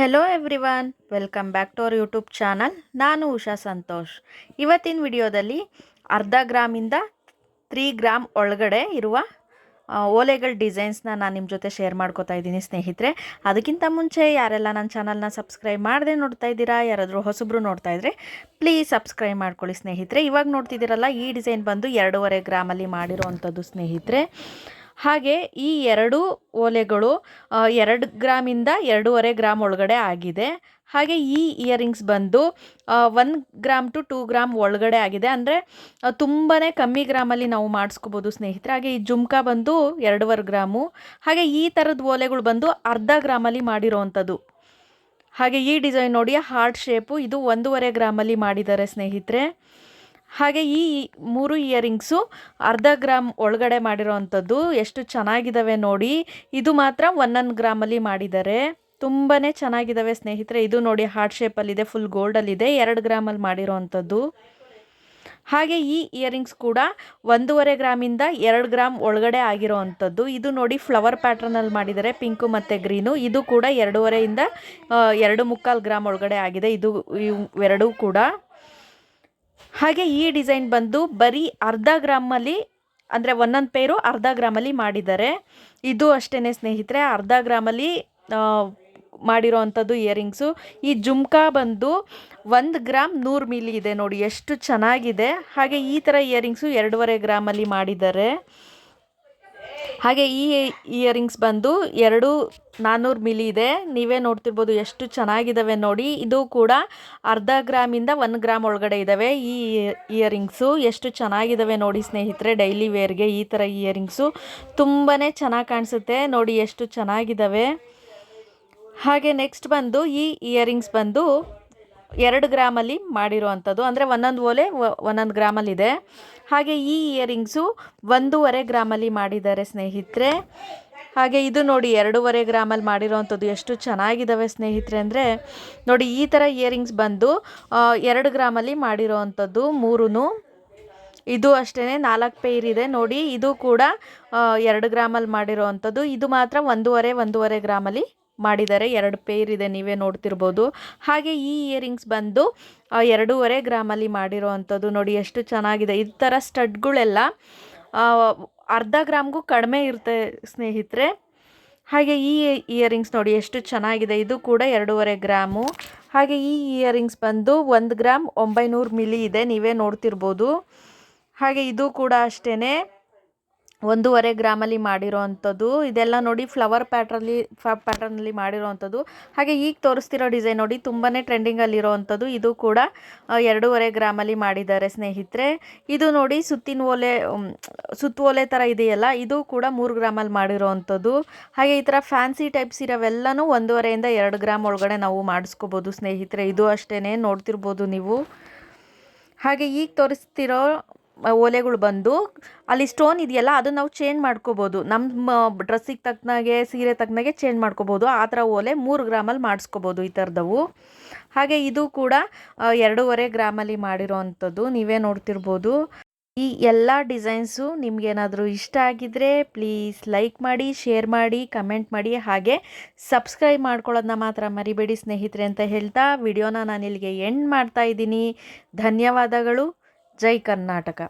Hello everyone welcome back to our YouTube channel ನಾನು ಉಷಾ ಸಂತೋಷ್. ಇವತ್ತಿನ ವಿಡಿಯೋದಲ್ಲಿ ಅರ್ಧ ಗ್ರಾಮಿಂದ ತ್ರೀ ಗ್ರಾಮ್ ಒಳಗಡೆ ಇರುವ ಓಲೆಗಳ ಡಿಸೈನ್ಸ್ನ ನಾನು ನಿಮ್ಮ ಜೊತೆ ಶೇರ್ ಮಾಡ್ಕೋತಾ ಇದ್ದೀನಿ ಸ್ನೇಹಿತರೆ. ಅದಕ್ಕಿಂತ ಮುಂಚೆ ಯಾರೆಲ್ಲ ನನ್ನ ಚಾನಲ್ನ ಸಬ್ಸ್ಕ್ರೈಬ್ ಮಾಡದೆ ನೋಡ್ತಾ ಇದ್ದೀರಾ, ಯಾರಾದರೂ ಹೊಸಬ್ರು ನೋಡ್ತಾ ಇದ್ರೆ ಪ್ಲೀಸ್ ಸಬ್ಸ್ಕ್ರೈಬ್ ಮಾಡ್ಕೊಳ್ಳಿ ಸ್ನೇಹಿತರೆ. ಇವಾಗ ನೋಡ್ತಿದ್ದೀರಲ್ಲ, ಈ ಡಿಸೈನ್ ಬಂದು ಎರಡೂವರೆ ಗ್ರಾಮಲ್ಲಿ ಮಾಡಿರೋ ಅಂಥದ್ದು ಸ್ನೇಹಿತರೆ. ಹಾಗೆ ಈ ಎರಡು ಓಲೆಗಳು ಎರಡು ಗ್ರಾಮಿಂದ ಎರಡೂವರೆ ಗ್ರಾಮ್ ಒಳಗಡೆ ಆಗಿದೆ. ಹಾಗೆ ಈ ಇಯರಿಂಗ್ಸ್ ಬಂದು one gram to two gram ಒಳಗಡೆ ಆಗಿದೆ. ಅಂದರೆ ತುಂಬಾ ಕಮ್ಮಿ ಗ್ರಾಮಲ್ಲಿ ನಾವು ಮಾಡಿಸ್ಕೋಬೋದು ಸ್ನೇಹಿತರೆ. ಹಾಗೆ ಈ ಜುಮ್ಕಾ ಬಂದು ಎರಡೂವರೆ ಗ್ರಾಮು. ಹಾಗೆ ಈ ಥರದ ಓಲೆಗಳು ಬಂದು ಅರ್ಧ ಗ್ರಾಮಲ್ಲಿ ಮಾಡಿರೋವಂಥದ್ದು ಹಾಗೆ ಈ ಡಿಸೈನ್ ನೋಡಿ, ಹಾರ್ಟ್ ಶೇಪು. ಇದು ಒಂದೂವರೆ ಗ್ರಾಮಲ್ಲಿ ಮಾಡಿದ್ದಾರೆ ಸ್ನೇಹಿತರೆ. ಹಾಗೆ ಈ ಮೂರು ಇಯರಿಂಗ್ಸು ಅರ್ಧ ಗ್ರಾಮ್ ಒಳಗಡೆ ಮಾಡಿರೋವಂಥದ್ದು ಎಷ್ಟು ಚೆನ್ನಾಗಿದ್ದಾವೆ ನೋಡಿ. ಇದು ಮಾತ್ರ ಒಂದೊಂದು ಗ್ರಾಮಲ್ಲಿ ಮಾಡಿದ್ದಾರೆ. ತುಂಬಾ ಚೆನ್ನಾಗಿದ್ದಾವೆ ಸ್ನೇಹಿತರೆ. ಇದು ನೋಡಿ ಹಾರ್ಟ್ ಶೇಪಲ್ಲಿದೆ ಫುಲ್ ಗೋಲ್ಡಲ್ಲಿದೆ ಎರಡು ಗ್ರಾಮಲ್ಲಿ ಮಾಡಿರೋವಂಥದ್ದು ಹಾಗೆ ಈ ಇಯರಿಂಗ್ಸ್ ಕೂಡ ಒಂದೂವರೆ ಗ್ರಾಮಿಂದ ಎರಡು ಗ್ರಾಮ್ ಒಳಗಡೆ ಆಗಿರೋ ಅಂಥದ್ದು ಇದು ನೋಡಿ ಫ್ಲವರ್ ಪ್ಯಾಟ್ರನಲ್ಲಿ ಮಾಡಿದ್ದಾರೆ ಪಿಂಕು ಮತ್ತು ಗ್ರೀನು ಇದು ಕೂಡ ಎರಡೂವರೆಯಿಂದ ಎರಡು ಮುಕ್ಕಾಲು ಗ್ರಾಮ್ ಒಳಗಡೆ ಆಗಿದೆ. ಇದು ಇವು ಎರಡೂ ಕೂಡ. ಹಾಗೆ ಈ ಡಿಸೈನ್ ಬಂದು ಬರೀ ಅರ್ಧ ಗ್ರಾಮಲ್ಲಿ, ಅಂದರೆ ಒಂದೊಂದು ಪೇರು ಅರ್ಧ ಗ್ರಾಮಲ್ಲಿ ಮಾಡಿದ್ದಾರೆ. ಇದು ಅಷ್ಟೇ ಸ್ನೇಹಿತರೆ, ಅರ್ಧ ಗ್ರಾಮಲ್ಲಿ ಮಾಡಿರೋ ಅಂಥದ್ದು ಇಯರಿಂಗ್ಸು ಈ ಜುಮ್ಕಾ ಬಂದು ಒಂದು ಗ್ರಾಮ್ ನೂರು ಮಿಲಿ ಇದೆ ನೋಡಿ, ಎಷ್ಟು ಚೆನ್ನಾಗಿದೆ. ಹಾಗೆ ಈ ಥರ ಇಯರಿಂಗ್ಸು ಎರಡೂವರೆ ಗ್ರಾಮಲ್ಲಿ ಮಾಡಿದ್ದಾರೆ. ಹಾಗೆ ಈ ಇಯರಿಂಗ್ಸ್ ಬಂದು ಎರಡು ನಾನ್ನೂರು ಮಿಲಿ ಇದೆ. ನೀವೇ ನೋಡ್ತಿರ್ಬೋದು ಎಷ್ಟು ಚೆನ್ನಾಗಿದ್ದಾವೆ ನೋಡಿ. ಇದು ಕೂಡ ಅರ್ಧ ಗ್ರಾಮಿಂದ ಒಂದು ಗ್ರಾಮ್ ಒಳಗಡೆ ಇದ್ದಾವೆ ಈ ಇಯರಿಂಗ್ಸು ಎಷ್ಟು ಚೆನ್ನಾಗಿದ್ದಾವೆ ನೋಡಿ ಸ್ನೇಹಿತರೆ ಡೈಲಿ ವೇರ್ಗೆ ಈ ಥರ ಇಯರಿಂಗ್ಸು ತುಂಬಾ ಚೆನ್ನಾಗಿ ಕಾಣಿಸುತ್ತೆ ನೋಡಿ ಎಷ್ಟು ಚೆನ್ನಾಗಿದ್ದಾವೆ ಹಾಗೆ ನೆಕ್ಸ್ಟ್ ಬಂದು ಈ ಇಯರಿಂಗ್ಸ್ ಬಂದು ಎರಡು ಗ್ರಾಮಲ್ಲಿ ಮಾಡಿರುವಂಥದ್ದು. ಅಂದರೆ ಒಂದೊಂದು ಓಲೆ ಒಂದೊಂದು ಗ್ರಾಮಲ್ಲಿದೆ. ಹಾಗೆ ಈ ಇಯರಿಂಗ್ಸು ಒಂದೂವರೆ ಗ್ರಾಮಲ್ಲಿ ಮಾಡಿದ್ದಾರೆ ಸ್ನೇಹಿತರೆ. ಹಾಗೆ ಇದು ನೋಡಿ ಎರಡೂವರೆ ಗ್ರಾಮಲ್ಲಿ ಮಾಡಿರೋವಂಥದ್ದು ಎಷ್ಟು ಚೆನ್ನಾಗಿದ್ದಾವೆ ಸ್ನೇಹಿತರೆ ಅಂದರೆ, ನೋಡಿ ಈ ಥರ ಇಯರಿಂಗ್ಸ್ ಬಂದು ಎರಡು ಗ್ರಾಮಲ್ಲಿ ಮಾಡಿರೋವಂಥದ್ದು ಮೂರೂ ಇದು ಅಷ್ಟೇ ನಾಲ್ಕು ಪೇರ್ ಇದೆ. ನೋಡಿ ಇದು ಕೂಡ ಎರಡು ಗ್ರಾಮಲ್ಲಿ ಮಾಡಿರೋವಂಥದ್ದು. ಇದು ಮಾತ್ರ ಒಂದೂವರೆ ಒಂದೂವರೆ ಗ್ರಾಮಲ್ಲಿ ಮಾಡಿದ್ದಾರೆ ಎರಡು ಪೇರ್ ಇದೆ, ನೀವೇ ನೋಡ್ತಿರ್ಬೋದು. ಹಾಗೆ ಈ ಇಯರಿಂಗ್ಸ್ ಬಂದು ಎರಡೂವರೆ ಗ್ರಾಮಲ್ಲಿ ಮಾಡಿರೋ ಅಂಥದ್ದು ನೋಡಿ ಎಷ್ಟು ಚೆನ್ನಾಗಿದೆ. ಈ ಥರ ಸ್ಟಡ್ಗಳೆಲ್ಲ ಅರ್ಧ ಗ್ರಾಮ್ಗೂ ಕಡಿಮೆ ಇರುತ್ತೆ ಸ್ನೇಹಿತರೆ. ಹಾಗೆ ಈ ಇಯರಿಂಗ್ಸ್ ನೋಡಿ ಎಷ್ಟು ಚೆನ್ನಾಗಿದೆ. ಇದು ಕೂಡ ಎರಡೂವರೆ ಗ್ರಾಮು. ಹಾಗೆ ಈ ಇಯರಿಂಗ್ಸ್ ಬಂದು ಒಂದು ಗ್ರಾಮ್ ಒಂಬೈನೂರು ಮಿಲಿ ಇದೆ, ನೀವೇ ನೋಡ್ತಿರ್ಬೋದು. ಹಾಗೆ ಇದು ಕೂಡ ಅಷ್ಟೇ ಒಂದೂವರೆ ಗ್ರಾಮಲ್ಲಿ ಮಾಡಿರೋ ಅಂಥದ್ದು ಇದೆಲ್ಲ ನೋಡಿ ಫ್ಲವರ್ ಪ್ಯಾಟ್ರಲ್ಲಿ ಪ್ಯಾಟರ್ನಲ್ಲಿ ಮಾಡಿರೋ ಅಂಥದ್ದು ಹಾಗೆ ಈಗ ತೋರಿಸ್ತಿರೋ ಡಿಸೈನ್ ನೋಡಿ ತುಂಬಾ ಟ್ರೆಂಡಿಂಗಲ್ಲಿರೋ ಅಂಥದ್ದು ಇದು ಕೂಡ ಎರಡೂವರೆ ಗ್ರಾಮಲ್ಲಿ ಮಾಡಿದ್ದಾರೆ ಸ್ನೇಹಿತರೆ. ಇದು ನೋಡಿ ಸುತ್ತಿನ ಓಲೆ ಸುತ್ತೋಲೆ ಥರ ಇದೆಯಲ್ಲ, ಇದು ಕೂಡ ಮೂರು ಗ್ರಾಮಲ್ಲಿ ಮಾಡಿರೋ ಅಂಥದ್ದು ಹಾಗೆ ಈ ಥರ ಫ್ಯಾನ್ಸಿ ಟೈಪ್ಸ್ ಇರೋವೆಲ್ಲನೂ ಒಂದೂವರೆಯಿಂದ ಎರಡು ಗ್ರಾಮ್ ಒಳಗಡೆ ನಾವು ಮಾಡಿಸ್ಕೋಬೋದು ಸ್ನೇಹಿತರೆ. ಇದು ಅಷ್ಟೇ ನೋಡ್ತಿರ್ಬೋದು ನೀವು. ಹಾಗೆ ಈಗ ತೋರಿಸ್ತಿರೋ ಓಲೆಗಳು ಬಂದು ಅಲ್ಲಿ ಸ್ಟೋನ್ ಇದೆಯಲ್ಲ, ಅದನ್ನ ನಾವು ಚೇಂಜ್ ಮಾಡ್ಕೋಬೋದು. ನಮ್ಮ ಡ್ರೆಸ್ಸಿಗೆ ತಕ್ಕನಾಗೆ, ಸೀರೆ ತಕ್ಕನಾಗೆ ಚೇಂಜ್ ಮಾಡ್ಕೋಬೋದು. ಆ ಥರ ಓಲೆ ಮೂರು ಗ್ರಾಮಲ್ಲಿ ಮಾಡಿಸ್ಕೋಬೋದು ಈ ಥರದವು. ಹಾಗೆ ಇದು ಕೂಡ ಎರಡೂವರೆ ಗ್ರಾಮಲ್ಲಿ ಮಾಡಿರೋ ಅಂಥದ್ದು ನೀವೇ ನೋಡ್ತಿರ್ಬೋದು. ಈ ಎಲ್ಲ ಡಿಸೈನ್ಸು ನಿಮ್ಗೇನಾದರೂ ಇಷ್ಟ ಆಗಿದ್ದರೆ ಪ್ಲೀಸ್ ಲೈಕ್ ಮಾಡಿ, ಶೇರ್ ಮಾಡಿ, ಕಮೆಂಟ್ ಮಾಡಿ. ಹಾಗೆ ಸಬ್ಸ್ಕ್ರೈಬ್ ಮಾಡ್ಕೊಳ್ಳೋದನ್ನ ಮಾತ್ರ ಮರಿಬೇಡಿ ಸ್ನೇಹಿತರೆ ಅಂತ ಹೇಳ್ತಾ, ವಿಡಿಯೋನ ನಾನು ಇಲ್ಲಿಗೆ ಎಂಡ್ ಮಾಡ್ತಾ ಇದ್ದೀನಿ. ಧನ್ಯವಾದಗಳು. ಜೈ ಕರ್ನಾಟಕ.